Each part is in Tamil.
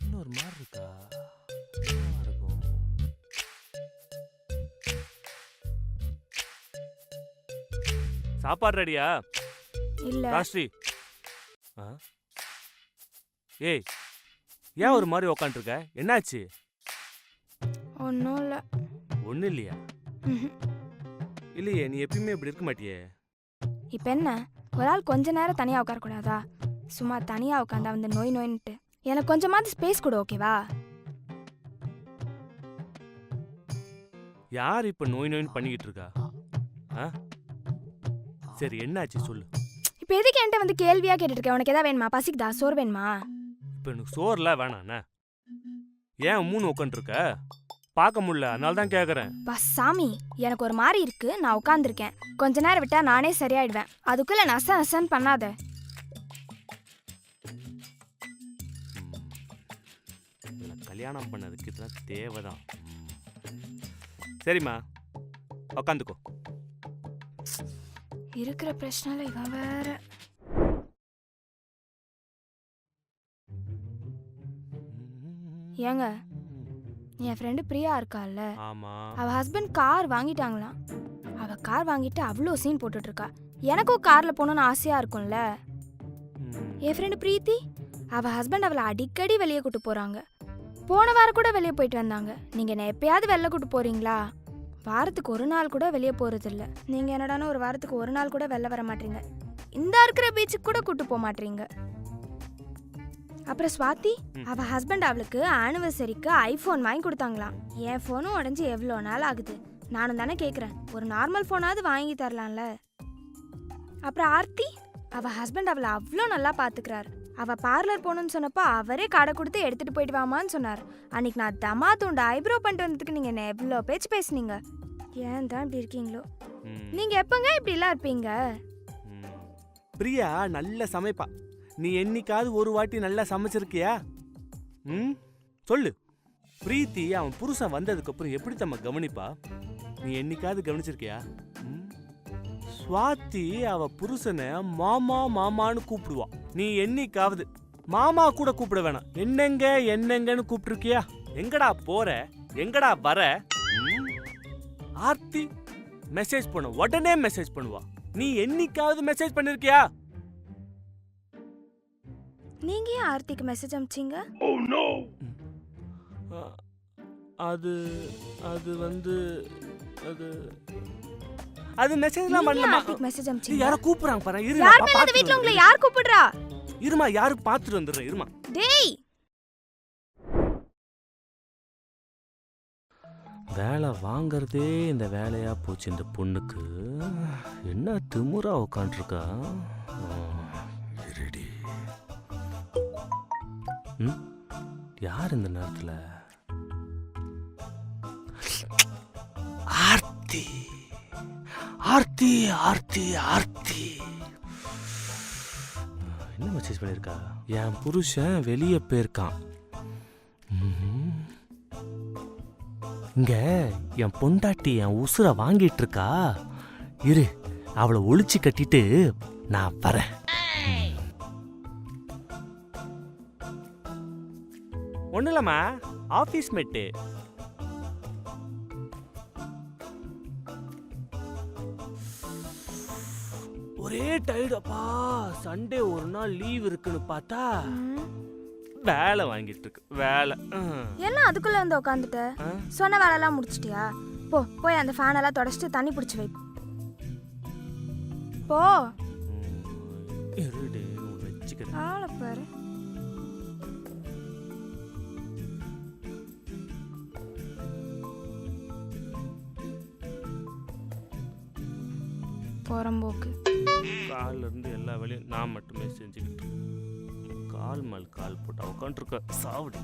இன்னொரு மாதிரி இருக்கா? இருக்கும்? சாப்பாடு ரெடியா? இல்ல. ராஸ்ரீ ஆ? ஏய் ஏன் ஒரு மாதிரி உக்காண்ட்ருக்க? என்னாச்சு? ஒன்றும் இல்லை. ஒன்றும் இல்லையா? இல்லையே நீ எப்பயுமே இப்படி இருக்க மாட்டியே? இப்போ என்ன? ஒரு ஆள் கொஞ்ச நேரம் தனியாக உட்காரக்கூடாதா சும்மா தனியாக உட்காந்தா வந்து நோய் நோயின்ட்டு எனக்கு கொஞ்சமாவது ஸ்பேஸ் கொடு ஓகேவா யார் இப்போ நோய் நோயின்னு பண்ணிக்கிட்டு இருக்கா? ஆ? சரி என்னாச்சு சொல்லு. இப்போ எதுக்கு என்கிட்ட வந்து கேள்வியாக கேட்டுட்டு உனக்கு எதாவது வேணுமா? பசிக்குதா? சோறு வேணுமா? இப்போ எனக்கு சோறுலாம் வேணாண்ணே ஏன் மூணு உட்காந்துருக்க? பார்க்க முடியல அதனால தான் கேட்குறேன் பஸ் சாமி எனக்கு ஒரு மாதிரி இருக்கு. நான் உட்காந்துருக்கேன் கொஞ்ச நேரம் விட்டா நானே சரியாயிடுவேன். அதுக்குள்ள நச நசன்னு பண்ணாத. கல்யாணம் பண்ணதுக்கு இதெல்லாம் தேவைதான். சரிம்மா. உக்காந்துக்கோ. இருக்கிற பிரச்சனைல இவன் வேற. ஏங்க என் ஃப்ரெண்டு பிரியா இருக்கால்ல. ஆமா. அவ ஹஸ்பண்ட் கார் வாங்கிட்டாங்களாம். அவ கார் வாங்கிட்டு அவ்வளோ சீன் போட்டுட்டு இருக்கா எனக்கும் கார்ல போகணும்னு ஆசையா இருக்கும்ல. என் ஃப்ரெண்டு பிரீத்தி அவ ஹஸ்பண்ட் அவளை அடிக்கடி வெளியே கூட்டு போறாங்க. போன வாரம் கூட வெளியே போயிட்டு வந்தாங்க. நீங்க என்ன எப்பயாவது வெளில கூட்டு போறீங்களா? வாரத்துக்கு ஒரு நாள் கூட வெளியே போறது இல்ல நீங்க என்னடானா ஒரு வாரத்துக்கு ஒரு நாள் கூட வெளில வர மாட்டீங்க. இந்த இருக்கிற பீச்சுக்கு கூட கூட்டு போக மாட்டீங்க. அப்புறம் ஸ்வாதி. அவ ஹஸ்பண்ட் அவளுக்கு ஆனிவர்சரிக்கு ஐஃபோன் வாங்கி கொடுத்தாங்களாம். என் ஃபோனும் உடஞ்சி எவ்வளோ நாள் ஆகுது? நானும் தானே கேட்குறேன் ஒரு நார்மல் ஃபோனாவது வாங்கி தரலாம்ல? அப்புறம் ஆர்த்தி அவ ஹஸ்பண்ட் அவளை அவ்வளோ நல்லா பார்த்துக்கிறாரு அவ பார்லர் போகணும்னு சொன்னப்போ அவரே கடை கொடுத்து எடுத்துட்டு போயிட்டு வாமான்னு சொன்னார். அன்னைக்கு நான் தமா தூண்டு ஐப்ரோ பண்ணிட்டு வந்ததுக்கு நீங்க என்ன எவ்வளோ பேச்சு பேசுனீங்க? ஏன் தான் இப்படி இருக்கீங்களோ. நீங்க எப்பங்க இப்படிலாம் இருப்பீங்க. பிரியா நல்ல சமைப்பா. நீ என்னைக்காவது ஒரு வாட்டி நல்லா சமைச்சிருக்கியா? ம்? சொல்லு. பிரீத்தி அவன் புருஷன் வந்ததுக்கப்புறம் எப்படி தம்ம கவனிப்பா? நீ என்னைக்காவது கவனிச்சிருக்கியா? ம்? சுவாதி அவ புருஷனை மாமா மாமான்னு கூப்பிடுவா. நீ என்னைக்காவது மாமா கூட கூப்பிட வேணாம். என்னங்க என்னங்கன்னு கூப்பிட்டுருக்கியா? எங்கடா போற? எங்கடா வர? ஆர்த்தி மெசேஜ் பண்ண. உடனே மெசேஜ் பண்ணுவா. நீ என்னைக்காவது மெசேஜ் பண்ணிருக்கியா? நீங்க ஏன் ஆர்த்திக்கு மெசேஜ் அனுப்பிச்சீங்க? அ- அது அது வந்து அது அது மெசேஜ்லாம் பண்ணலமா ஆர்த்திக்கு மெசேஜ் இது அனுப்பிச்சீங்க? யாரோ கூப்பிடுறாங்க பாரு இரு யார் மேல பார்த்துட்டு வீட்ல உங்களை. யார் கூப்பிடுறா? இருமா யாரு பார்த்துட்டு வந்துடுறேன் இருமா. டேய்! வேலை வாங்குறதே இந்த வேலையா போச்சு இந்த பொண்ணுக்கு. என்ன திமுறா உட்காந்துருக்கா ம்? யார் இந்த நேரத்தில்? ஆர்த்தி. ஆர்த்தி ஆர்த்தி ஆர்த்தி. என்ன மெசேஜ் பண்ணியிருக்கா என் புருஷன் வெளியே போயிருக்கான். இங்கே இங்க என் பொண்டாட்டி என் உசுரை வாங்கிட்டு இருக்கா. இரு அவளை ஒழிச்சு கட்டிட்டு நான் வரேன். ஒன்றும் இல்லைம்மா ஆஃபீஸ் மேட்டு ஒரே டயர்டப்பா சண்டே ஒரு நாள் லீவ் இருக்குன்னு பார்த்தா. வேலை வாங்கிட்டு இருக்கு வேலை. ம். என்ன அதுக்குள்ள வந்து உட்காந்துட்ட? சொன்ன வேலையெல்லாம் முடிச்சிட்டியா? போ போய் அந்த ஃபேன் எல்லாம் தொடச்சிட்டு தண்ணி பிடிச்சி வை. போ. இருடி வச்சுக்கிறேன். ஆளை பாரு. புறம்போக்கு கால்ல இருந்து எல்லா வேலையும் நான் மட்டுமே செஞ்சுக்கிட்டு. கால் மேல் கால் போட்டு உட்காந்துருக்க. சாவடி.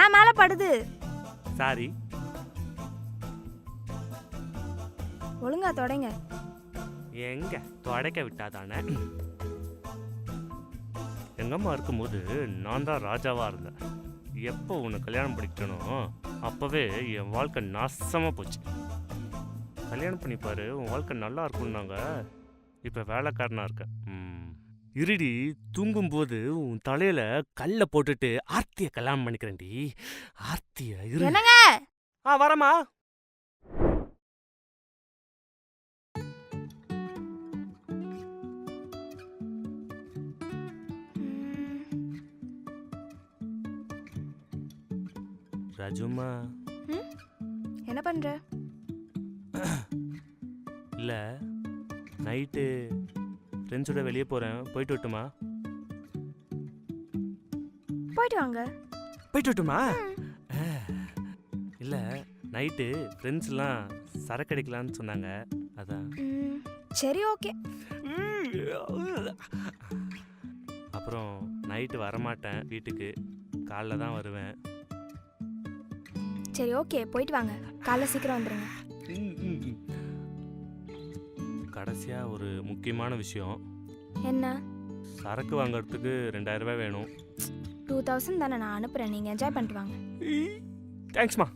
ஏன் மேல படுது? சாரி. ஒழுங்கா தொடங்க. எங்க? தொடக்க விட்டாதானே? எங்கம்மா இருக்கும்போது நான் தான் ராஜாவா இருந்தேன். எப்போ உன்னை கல்யாணம் பண்ணிக்கிட்டனோ அப்போவே என் வாழ்க்கை நாசமாக போச்சு. கல்யாணம் பண்ணிப்பாரு உன் வாழ்க்கை நல்லா இருக்கும்னாங்க. இப்போ வேலைக்காரனா இருக்கேன் ம். இருடி தூங்கும்போது உன் தலையில கல்லை போட்டுட்டு ஆர்த்தியை கல்யாணம் பண்ணிக்கிறேன்டி. ஆர்த்திய இரு. என்னங்க? ஆ வரமா ம், ராஜுமா என்ன பண்ற? இல்ல நைட்டு ஃப்ரெண்ட்ஸோட வெளியே போறேன். போயிட்டு வரட்டுமா? போயிட்டு வாங்க. போயிட்டு வரட்டுமா? இல்ல நைட்டு ஃப்ரெண்ட்ஸ்லாம் சரக்கு அடிக்கலான்னு சொன்னாங்க. அதான். சரி ஓகே. அப்புறம் நைட்டு வரமாட்டேன் வீட்டுக்கு. காலைல தான் வருவேன். சரி ஓகே போயிட்டு வாங்க. காலைல சீக்கிரம் வந்துருங்க. கடைசியா ஒரு முக்கியமான விஷயம். என்ன? சரக்கு வாங்குறதுக்கு ரெண்டாயிரம் ரூபாய் வேணும். டூ தௌசண்ட் தானே நான் அனுப்புறேன். நீங்க என்ஜாய் பண்ணிட்டு வாங்க. தேங்க்ஸ்மா